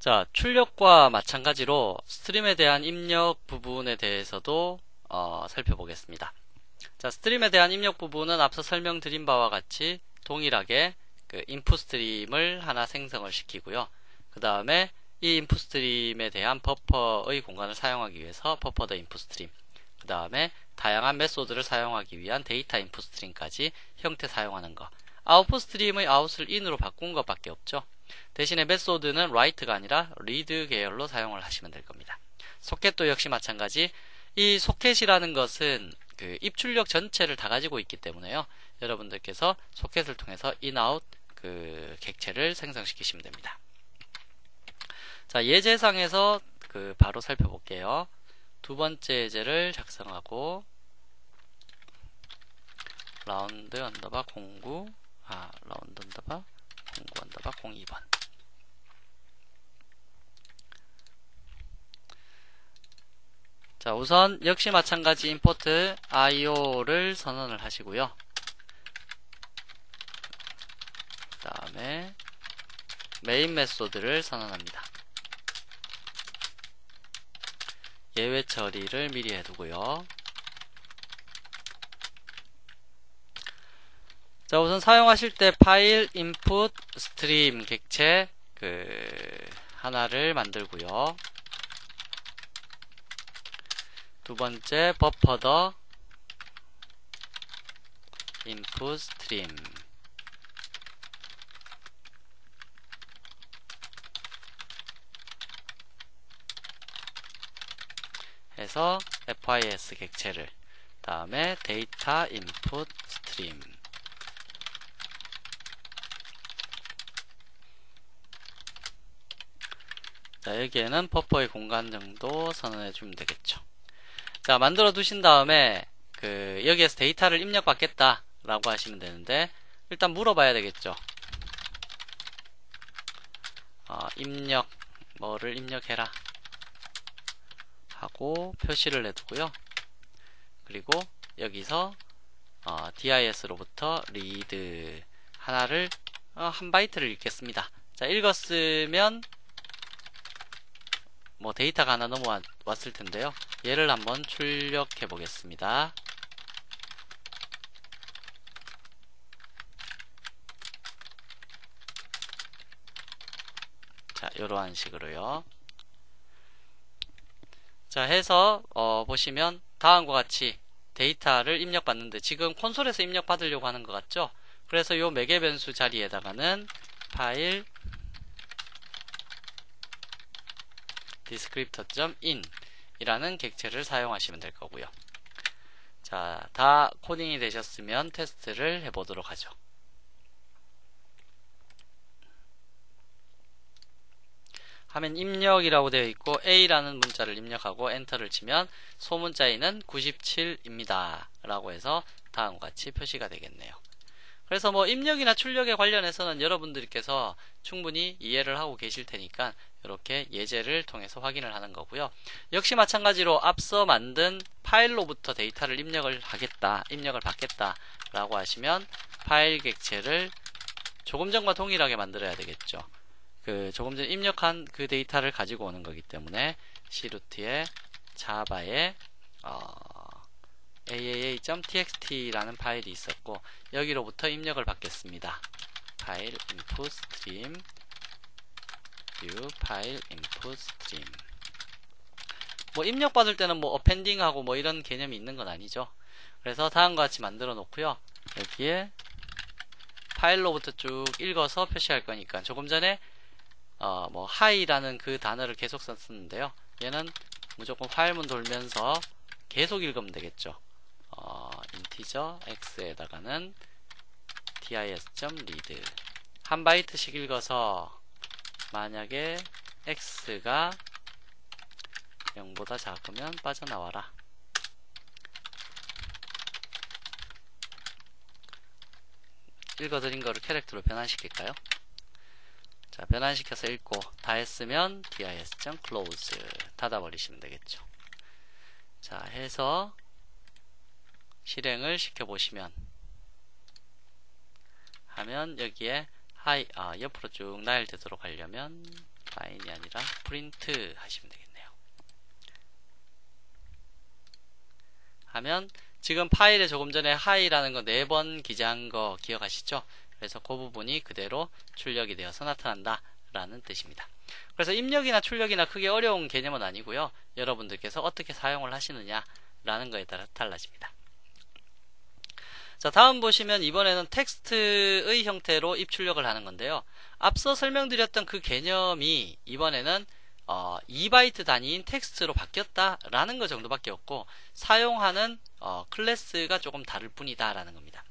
자, 출력과 마찬가지로 스트림에 대한 입력 부분에 대해서도 어, 살펴보겠습니다. 자, 스트림에 대한 입력 부분은 앞서 설명드린 바와 같이 동일하게 그 인풋 스트림을 하나 생성을 시키고요. 그 다음에 이 인풋 스트림에 대한 버퍼의 공간을 사용하기 위해서 버퍼 더 인풋 스트림 그 다음에 다양한 메소드를 사용하기 위한 데이터 인풋 스트림까지 형태 사용하는 거 아웃풋 스트림의 아웃을 인으로 바꾼 것밖에 없죠. 대신에 메소드는 write가 아니라 read 계열로 사용을 하시면 될 겁니다. 소켓도 역시 마찬가지. 이 소켓이라는 것은 그 입출력 전체를 다 가지고 있기 때문에요. 여러분들께서 소켓을 통해서 in, out 그 객체를 생성시키시면 됩니다. 자, 예제상에서 그 바로 살펴볼게요. 두 번째 예제를 작성하고 라운드 언더바 09 아, 라운드 언더바 09 언더바 02번. 자 우선 역시 마찬가지 임포트 IO를 선언을 하시고요. 그 다음에 메인 메소드를 선언합니다. 예외 처리를 미리 해두고요 자 우선 사용하실 때 파일 인풋 스트림 객체 그 하나를 만들고요. 두 번째 버퍼 더 인풋 스트림 해서 FIS 객체를 다음에 데이터 인풋 스트림 자 여기에는 버퍼의 공간 정도 선언해 주면 되겠죠. 자 만들어 두신 다음에 그 여기에서 데이터를 입력 받겠다 라고 하시면 되는데 일단 물어봐야 되겠죠. 어, 입력 뭐를 입력해라 하고 표시를 해두고요. 그리고 여기서 어, DIS로부터 read 하나를 어, 한 바이트를 읽겠습니다. 자 읽었으면 뭐 데이터가 하나 넘어왔을 텐데요. 얘를 한번 출력해 보겠습니다. 자, 이러한 식으로요. 자, 해서 어, 보시면 다음과 같이 데이터를 입력받는데 지금 콘솔에서 입력받으려고 하는 것 같죠? 그래서 요 매개 변수 자리에다가는 파일 descriptor.in 이라는 객체를 사용하시면 될 거고요. 자, 다 코딩이 되셨으면 테스트를 해보도록 하죠. 화면 입력이라고 되어 있고 A라는 문자를 입력하고 엔터를 치면 소문자에는 97입니다. 라고 해서 다음과 같이 표시가 되겠네요. 그래서 뭐 입력이나 출력에 관련해서는 여러분들께서 충분히 이해를 하고 계실 테니까 이렇게 예제를 통해서 확인을 하는 거고요. 역시 마찬가지로 앞서 만든 파일로부터 데이터를 입력을 하겠다, 입력을 받겠다 라고 하시면 파일 객체를 조금 전과 동일하게 만들어야 되겠죠. 그 조금 전 입력한 그 데이터를 가지고 오는 거기 때문에 c루트의 자바에 어, aaa.txt라는 파일이 있었고 여기로부터 입력을 받겠습니다. 파일 input stream view 파일 input stream 뭐 입력 받을 때는 뭐 어펜딩 하고 뭐 이런 개념이 있는 건 아니죠. 그래서 다음과 같이 만들어 놓고요. 여기에 파일로부터 쭉 읽어서 표시할 거니까 조금 전에 어 뭐 hi라는 그 단어를 계속 썼는데요. 얘는 무조건 파일문 돌면서 계속 읽으면 되겠죠. 어, 인티저 x에다가는 dis.read 한 바이트씩 읽어서 만약에 x가 0보다 작으면 빠져나와라. 읽어드린 거를 캐릭터로 변환시킬까요? 자 변환시켜서 읽고 다 했으면 dis.close 닫아버리시면 되겠죠. 자 해서 실행을 시켜보시면 하면 여기에 하이 아, 옆으로 쭉 나열되도록 하려면 라인이 아니라 프린트 하시면 되겠네요. 하면 지금 파일에 조금 전에 하이라는 거 네 번 기재한 거 기억하시죠? 그래서 그 부분이 그대로 출력이 되어서 나타난다 라는 뜻입니다. 그래서 입력이나 출력이나 크게 어려운 개념은 아니고요. 여러분들께서 어떻게 사용을 하시느냐 라는 거에 따라 달라집니다. 자 다음 보시면 이번에는 텍스트의 형태로 입출력을 하는 건데요. 앞서 설명드렸던 그 개념이 이번에는 어, 2바이트 단위인 텍스트로 바뀌었다라는 것 정도밖에 없고 사용하는 어, 클래스가 조금 다를 뿐이다라는 겁니다.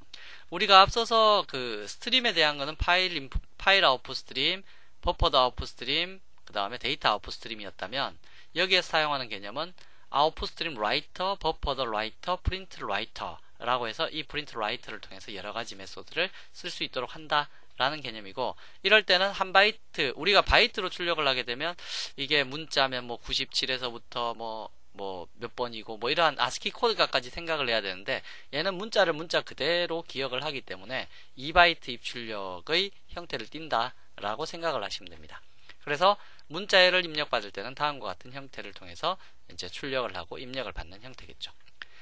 우리가 앞서서 그 스트림에 대한 거는 파일 인프, 파일 아웃풋 스트림, 버퍼드 아웃풋 스트림, 그 다음에 데이터 아웃풋 스트림이었다면 여기에서 사용하는 개념은 아웃풋 스트림 라이터, 버퍼드 라이터, 프린트 라이터 라고 해서 이 프린트 라이터를 통해서 여러 가지 메소드를 쓸 수 있도록 한다. 라는 개념이고 이럴 때는 한 바이트 우리가 바이트로 출력을 하게 되면 이게 문자면 뭐 97에서부터 뭐 뭐 몇 번이고 뭐 이러한 아스키 코드가까지 생각을 해야 되는데 얘는 문자를 문자 그대로 기억을 하기 때문에 2바이트 입출력의 형태를 띈다 라고 생각을 하시면 됩니다. 그래서 문자를 입력받을 때는 다음과 같은 형태를 통해서 이제 출력을 하고 입력을 받는 형태겠죠.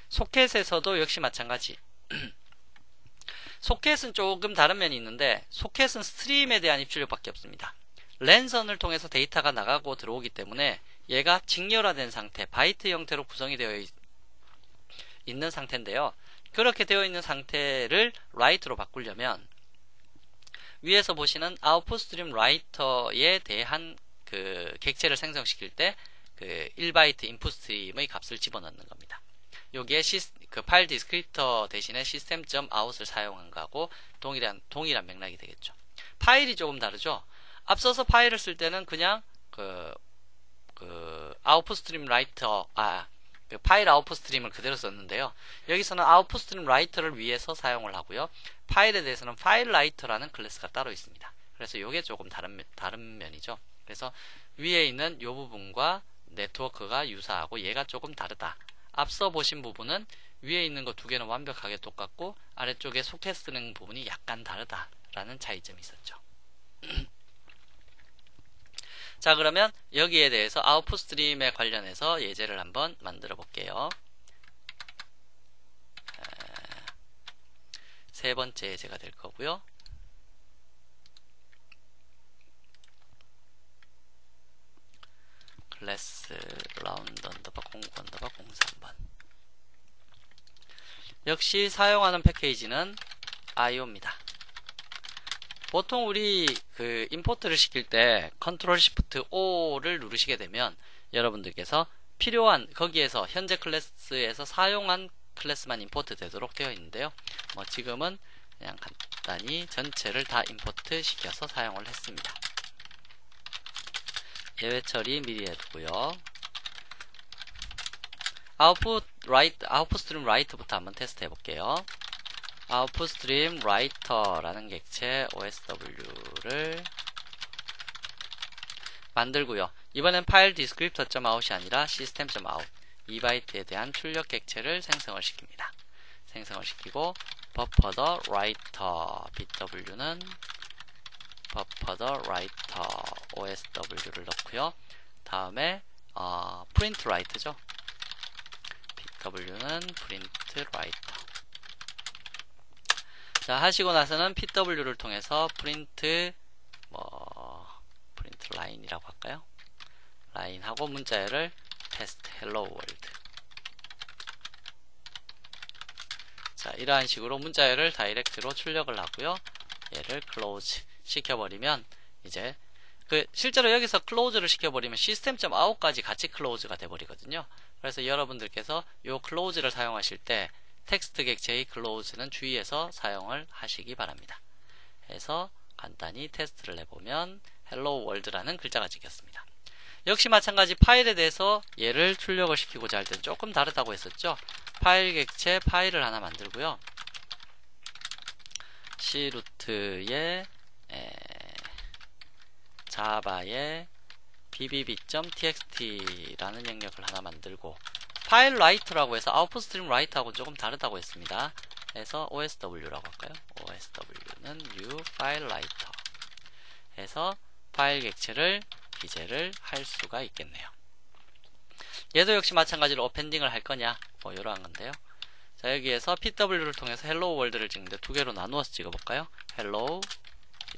소켓에서도 역시 마찬가지. 소켓은 조금 다른 면이 있는데 소켓은 스트림에 대한 입출력밖에 없습니다. 랜선을 통해서 데이터가 나가고 들어오기 때문에 얘가 직렬화된 상태, 바이트 형태로 구성이 되어 있, 는 상태인데요. 그렇게 되어 있는 상태를 라이트로 바꾸려면 위에서 보시는 아웃풋 스트림 라이터에 대한 그 객체를 생성시킬 때 그 1바이트 인풋 스트림의 값을 집어넣는 겁니다. 여기에 시스, 그 파일 디스크립터 대신에 시스템.out을 사용한 거하고 동일한 동일한 맥락이 되겠죠. 파일이 조금 다르죠. 앞서서 파일을 쓸 때는 그냥 그, 그 스트림 라이터 아, 그 파일 아웃풋 스트림을 그대로 썼는데요. 여기서는 아웃풋 스트림 라이터를 위해서 사용을 하고요. 파일에 대해서는 파일 라이터라는 클래스가 따로 있습니다. 그래서 이게 조금 다른 다른 면이죠. 그래서 위에 있는 이 부분과 네트워크가 유사하고 얘가 조금 다르다. 앞서 보신 부분은 위에 있는 거 두 개는 완벽하게 똑같고 아래쪽에 소켓 쓰는 부분이 약간 다르다라는 차이점이 있었죠. 자 그러면 여기에 대해서 아웃풋 스트림에 관련해서 예제를 한번 만들어 볼게요. 세 번째 예제가 될 거고요. 클래스 라운드 언더바 09 언더바 03번 역시 사용하는 패키지는 IO입니다. 보통 우리 그 임포트를 시킬 때 컨트롤 시프트 O를 누르시게 되면 여러분들께서 필요한 거기에서 현재 클래스에서 사용한 클래스만 임포트 되도록 되어 있는데요. 뭐 지금은 그냥 간단히 전체를 다 임포트 시켜서 사용을 했습니다. 예외 처리 미리 해두고요. 아웃풋 라이트 아웃풋 스트림 라이트부터 한번 테스트 해볼게요. 아웃풋 스트림 라이터라는 객체 OSW를 만들고요. 이번엔 파일 디스크립터.out이 아니라 시스템.out 2바이트에 대한 출력 객체를 생성을 시킵니다. 생성을 시키고 버퍼 더 라이터 bw는 버퍼더 라이터 osw를 넣고요. 다음에 어, 프린트 라이트죠. pw는 프린트 라이터 자 하시고 나서는 pw를 통해서 프린트 뭐 프린트 라인이라고 할까요? 라인하고 문자열을 테스트 헬로 월드 자 이러한 식으로 문자열을 다이렉트로 출력을 하고요 얘를 클로즈 시켜버리면 이제 그 실제로 여기서 클로즈를 시켜버리면 시스템.out까지 같이 클로즈가 돼버리거든요 그래서 여러분들께서 이 클로즈를 사용하실 때 텍스트 객체의 클로즈는 주의해서 사용을 하시기 바랍니다 해서 간단히 테스트를 해보면 헬로 월드라는 글자가 찍혔습니다 역시 마찬가지 파일에 대해서 얘를 출력을 시키고자 할 때는 조금 다르다고 했었죠. 파일 객체 파일을 하나 만들고요. C 루트에 자바에 bbb.txt라는 영역을 하나 만들고 파일 라이트라고 해서 아웃풋 스트림 라이트하고 조금 다르다고 했습니다. 해서 osw라고 할까요? osw는 new file writer 해서 파일 객체를 기재를 할 수가 있겠네요. 얘도 역시 마찬가지로 어펜딩을 할 거냐 뭐 이러한 건데요. 자 여기에서 PW를 통해서 헬로 월드를 찍는데 두 개로 나누어서 찍어볼까요? hello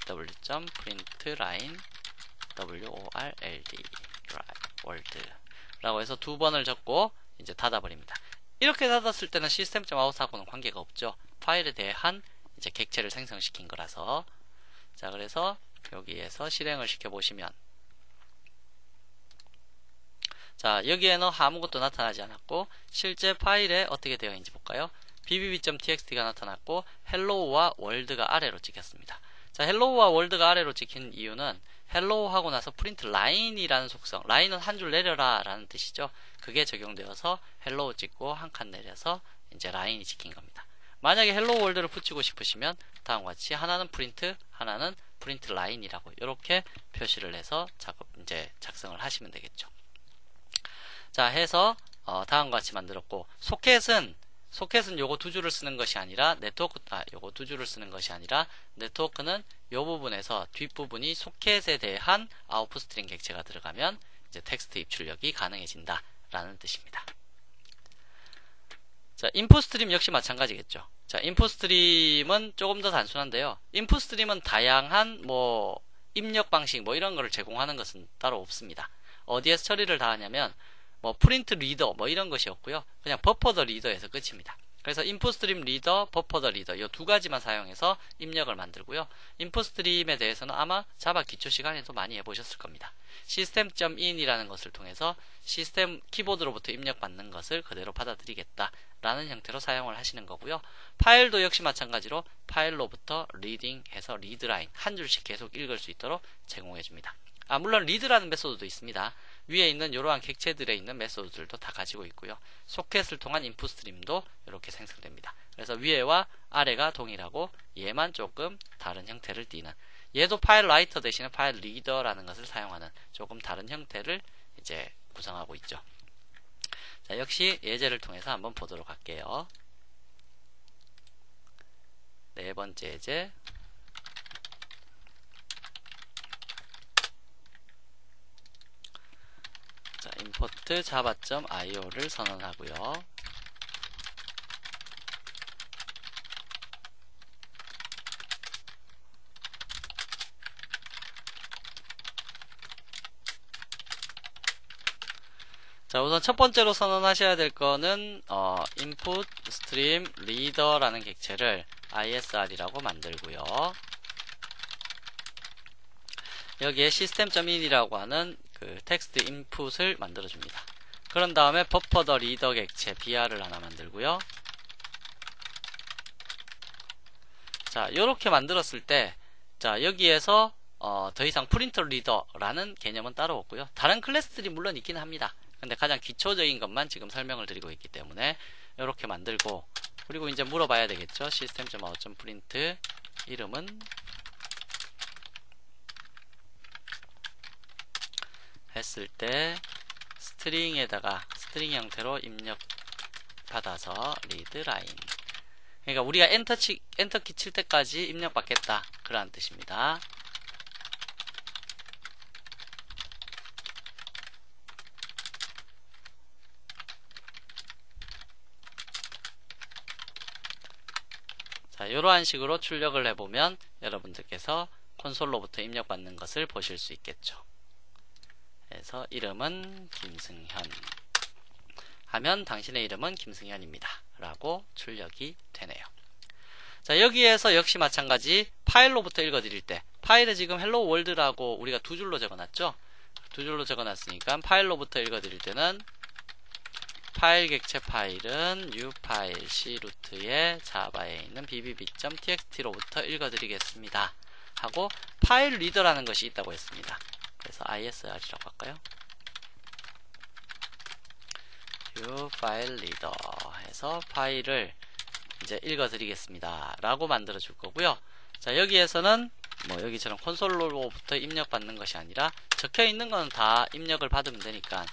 pw.print line world 월드 라고 해서 두 번을 적고 이제 닫아버립니다. 이렇게 닫았을 때는 시스템.out하고는 관계가 없죠. 파일에 대한 이제 객체를 생성시킨 거라서 자 그래서 여기에서 실행을 시켜 보시면 자 여기에는 아무것도 나타나지 않았고 실제 파일에 어떻게 되어 있는지 볼까요? bbb.txt가 나타났고 hello와 world가 아래로 찍혔습니다. 자 hello와 world가 아래로 찍힌 이유는 hello 하고 나서 print line이라는 속성 라인은 한 줄 내려라 라는 뜻이죠. 그게 적용되어서 hello 찍고 한 칸 내려서 이제 라인이 찍힌 겁니다. 만약에 hello world를 붙이고 싶으시면 다음과 같이 하나는 print 하나는 print line이라고 이렇게 표시를 해서 작업 이제 작성을 하시면 되겠죠. 자 해서 어, 다음과 같이 만들었고 소켓은 소켓은 요거 두 줄을 쓰는 것이 아니라 네트워크 아 요거 두 줄을 쓰는 것이 아니라 네트워크는 요 부분에서 뒷부분이 소켓에 대한 아웃풋 스트링 객체가 들어가면 이제 텍스트 입출력이 가능해진다 라는 뜻입니다. 자, 인풋 스트림 역시 마찬가지겠죠. 자, 인풋 스트림은 조금 더 단순한데요. 인풋 스트림은 다양한 뭐 입력 방식 뭐 이런 거를 제공하는 것은 따로 없습니다. 어디에서 처리를 다 하냐면 뭐 프린트 리더 뭐 이런 것이 없고요. 그냥 버퍼 더 리더에서 끝입니다. 그래서 인풋 스트림 리더, 버퍼 더 리더 이 두 가지만 사용해서 입력을 만들고요. 인풋 스트림에 대해서는 아마 자바 기초 시간에도 많이 해보셨을 겁니다. 시스템.in이라는 것을 통해서 시스템 키보드로부터 입력받는 것을 그대로 받아들이겠다 라는 형태로 사용을 하시는 거고요. 파일도 역시 마찬가지로 파일로부터 리딩 해서 리드라인 한 줄씩 계속 읽을 수 있도록 제공해 줍니다. 아 물론 리드라는 메소드도 있습니다. 위에 있는 이러한 객체들에 있는 메소드들도 다 가지고 있고요. 소켓을 통한 인풋 스트림도 이렇게 생성됩니다. 그래서 위에와 아래가 동일하고 얘만 조금 다른 형태를 띠는 얘도 파일 라이터 대신에 파일 리더라는 것을 사용하는 조금 다른 형태를 이제 구성하고 있죠. 자, 역시 예제를 통해서 한번 보도록 할게요. 네 번째 예제 자, import java.io를 선언하고요. 자 우선 첫 번째로 선언하셔야 될 거는 어, input stream reader라는 객체를 isr이라고 만들고요. 여기에 system.in이라고 하는 그 텍스트 인풋을 만들어 줍니다. 그런 다음에 버퍼 더 리더 객체 br을 하나 만들고요. 자, 이렇게 만들었을 때, 자, 여기에서 어, 더 이상 프린터 리더라는 개념은 따로 없고요. 다른 클래스들이 물론 있긴 합니다. 근데 가장 기초적인 것만 지금 설명을 드리고 있기 때문에 이렇게 만들고 그리고 이제 물어봐야 되겠죠. system.out.print 이름은 했을 때 스트링에다가 스트링 형태로 입력 받아서 리드 라인 그러니까 우리가 엔터 치, 엔터키 칠 때까지 입력 받겠다. 그러한 뜻입니다. 자 이러한 식으로 출력을 해보면 여러분들께서 콘솔로부터 입력받는 것을 보실 수 있겠죠 그래서 이름은 김승현 하면 당신의 이름은 김승현입니다. 라고 출력이 되네요. 자 여기에서 역시 마찬가지 파일로부터 읽어드릴 때 파일에 지금 헬로 월드라고 우리가 두 줄로 적어놨죠? 두 줄로 적어놨으니까 파일로부터 읽어드릴 때는 파일 객체 파일은 u 파일 c 루트의 자바에 있는 bbb.txt로부터 읽어드리겠습니다. 하고 파일 리더라는 것이 있다고 했습니다. 그래서 isr이라고 할까요? view 파일 리더 해서 파일을 이제 읽어드리겠습니다. 라고 만들어 줄 거고요. 자, 여기에서는 뭐 여기처럼 콘솔로부터 입력받는 것이 아니라 적혀 있는 건 다 입력을 받으면 되니까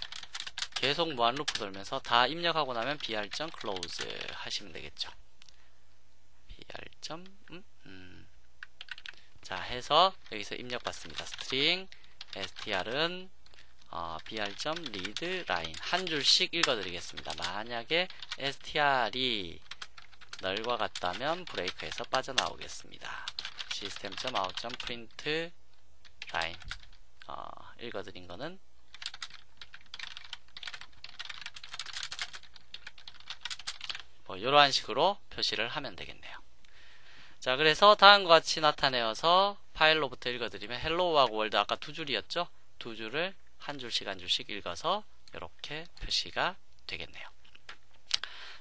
계속 무한 루프 돌면서 다 입력하고 나면 br.close 하시면 되겠죠. br. 음, 음. 자, 해서 여기서 입력받습니다. string str은 어, br.read 라인 한 줄씩 읽어드리겠습니다. 만약에 str이 널과 같다면 브레이크에서 빠져나오겠습니다. system.out.print 라인 어, 읽어드린 거는 뭐 이러한 식으로 표시를 하면 되겠네요. 자 그래서 다음과 같이 나타내어서 파일로부터 읽어드리면 헬로우하고 월드 아까 두 줄이었죠? 두 줄을 한 줄씩 한 줄씩 읽어서 이렇게 표시가 되겠네요.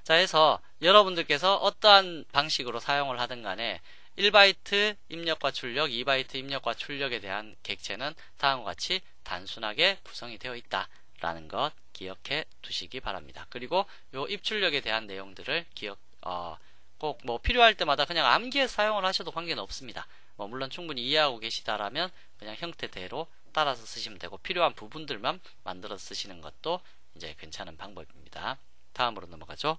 자 해서 여러분들께서 어떠한 방식으로 사용을 하든 간에 1바이트 입력과 출력, 2바이트 입력과 출력에 대한 객체는 다음과 같이 단순하게 구성이 되어 있다라는 것 기억해 두시기 바랍니다. 그리고 요 입출력에 대한 내용들을 기억 어, 꼭 뭐 필요할 때마다 그냥 암기해 사용을 하셔도 관계는 없습니다. 뭐 물론 충분히 이해하고 계시다라면 그냥 형태대로 따라서 쓰시면 되고 필요한 부분들만 만들어 쓰시는 것도 이제 괜찮은 방법입니다. 다음으로 넘어가죠.